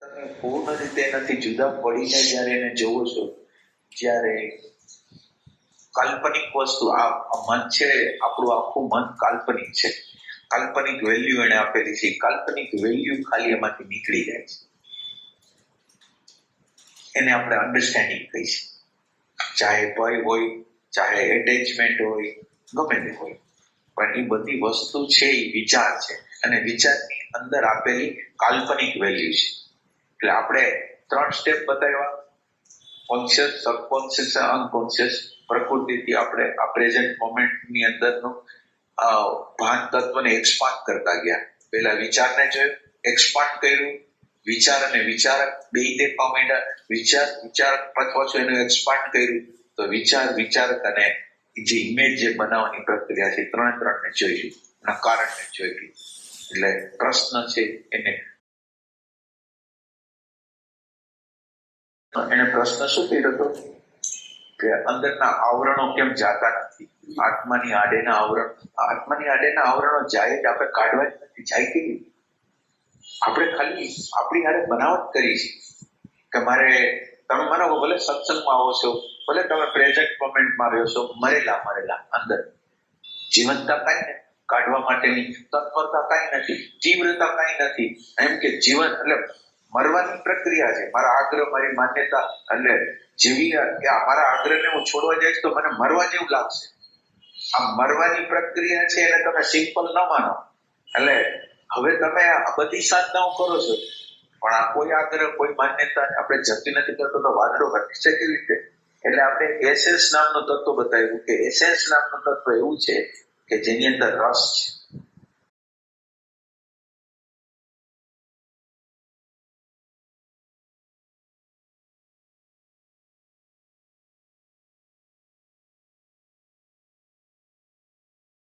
તમે પૂર્ણ રીતે એનાથી જુદા પડીને જ્યારે એને જોવો છો, જ્યારે કાલ્પનિક વસ્તુ, આ મન છે, આપણું આખું મન કાલ્પનિક છે. કાલ્પનિક વેલ્યુ એને આપેલી છે. કાલ્પનિક વેલ્યુ ખાલી એમાંથી નીકળી જાય છે. એને આપણે અન્ડરસ્ટેન્ડિંગ કહી છે ચાહે ભય હોય, ચાહે એટેચમેન્ટ હોય, ગમે તે હોય. પણ એ બધી વસ્તુ છે, એ વિચાર છે. અને વિચારની અંદર આપેલી કાલ્પનિક વેલ્યુ છે. એટલે આપણે ત્રણ સ્ટેપ બતાવ્યા. કોન્શિયસ સબકોન્શિયસ અને અનકોન્શિયસ પ્રકૃતિથી આપણે આ પ્રેઝન્ટ મોમેન્ટની અંદરનું ભાન તત્વને એક્સપાન્ડ કરતા ગયા. પહેલા વિચારને જોયું એક્સપાન્ડ કર્યું. વિચાર અને વિચારક બે દેખવા માંડ્યા. વિચાર, વિચારક પાછું એનું એક્સપાન્ડ કર્યું. તો વિચાર, વિચારક અને જે ઇમેજ જે બનાવવાની પ્રક્રિયા છે ત્રણે ત્રણને જોઈ એના કારણને જોઈ એટલે પ્રશ્ન છે એને એને પ્રશ્ન શું કર્યો હતો? કે અંદરના આવરણો કેમ જાતા નથી? આત્માની આડેના આવરણ. આત્માની આડેના આવરણો જાય જ આપણે કાઢવા જ નથી. જાય કે આપણે ખાલી આપણી હારે બનાવટ કરી છે. કે મારે, તમે માનો ભલે સત્સંગમાં આવો છો, ભલે તમે પ્રેઝન્ટ મોમેન્ટમાં રહ્યો છો, મરેલા મરેલા, અંદર. જીવનતા કાંઈ ને કાઢવા માટેની તત્પરતા કાંઈ નથી. તીવ્રતા કાંઈ નથી. એમ કે જીવન, એટલે મરવાની પ્રક્રિયા છે. મારા આગ્રહ, મારી માન્યતા એટલે જેવી કે મારા આગ્રહને હું છોડવા જઈશ તો મને મરવા જેવું લાગશે. આ મરવાની પ્રક્રિયા છે એને તમે સિમ્પલ ન માનો. એટલે હવે તમે આ બધી સાધનાઓ કરો છો. પણ આ કોઈ આગ્રહ, કોઈ માન્યતા આપણે જતી નથી કરતો તો વાદળો ઘટી છે કેવી રીતે. એટલે આપણે એસેન્સ નામનું તત્વ બતાવ્યું કે એસેન્સ નામનું તત્વ એવું છે કે જેની અંદર રસ છે.